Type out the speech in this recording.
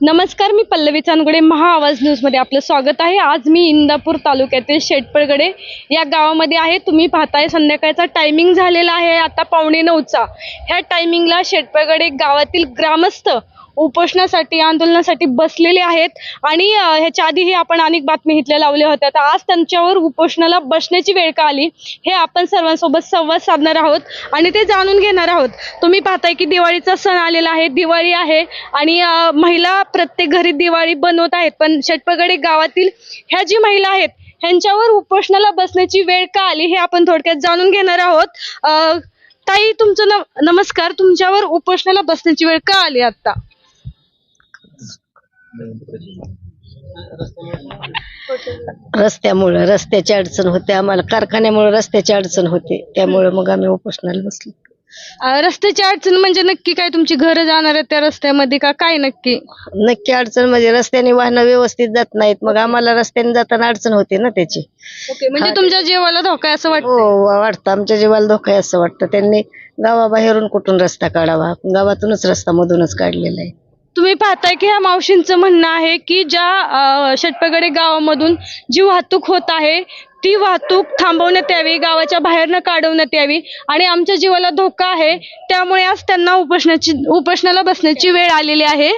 नमस्कार मी पल्लवी चांदगुडे महाआवाज न्यूजमध्ये आपलं स्वागत आहे. आज मी इंदापूर तालुक्यातील शेटपळगडे या गावामध्ये आहे. तुम्ही पाहताय संध्याकाळचा टायमिंग झालेला आहे. आता पावणे नऊचा. ह्या टायमिंगला शेटपळगडे गावातील ग्रामस्थ उपोषणासाठी आंदोलनासाठी बसलेले आहेत. आणि ह्याच्या आधीही आपण अनेक बातमी इथल्या लावल्या होत्या. तर आज त्यांच्यावर उपोषणाला बसण्याची वेळ का आली हे आपण सर्वांसोबत संवाद साधणार आहोत. आणि ते जाणून घेणार आहोत. तुम्ही पाहताय की दिवाळीचा सण आलेला आहे दिवाळी आहे. आणि महिला प्रत्येक घरी दिवाळी बनवत आहेत. पण षटपगडे गावातील ह्या जी महिला आहेत ह्यांच्यावर उपोषणाला बसण्याची वेळ का आली हे आपण थोडक्यात जाणून घेणार आहोत. अं, ताई तुमचं नमस्कार. तुमच्यावर उपोषणाला बसण्याची वेळ का आली आता रस्त्यामुळं रस्त्याची अडचण होते आम्हाला. कारखान्यामुळे रस्त्याची अडचण होते. त्यामुळे मग आम्ही उपोषणाला बसलो. अं, रस्त्याची अडचण म्हणजे नक्की काय? तुमची घरं जाणार आहेत त्या रस्त्यामध्ये का? काय नक्की? नक्की अडचण म्हणजे रस्त्याने वाहनं व्यवस्थित जात नाहीत. मग आम्हाला रस्त्याने जाताना अडचण होते ना त्याची. ओके म्हणजे तुमच्या जीवाला धोका आहे असं वाटतं हो वाटतं. आमच्या जीवाला धोका आहे असं वाटतं. त्यांनी गावाबाहेरून कुठून रस्ता काढावा? गावातूनच रस्ता मधूनच काढलेला आहे. तुम्ही पाहताय की ह्या मावशींचं म्हणणं आहे की ज्या षटपगडे गावामधून जी वाहतूक होत आहे ती वाहतूक थांबवण्यात यावी गावाच्या बाहेरनं काढवण्यात यावी आणि आमच्या जीवाला धोका आहे त्यामुळे आज त्यांना उपोषणाची उपोषणाला बसण्याची वेळ आलेली आहे.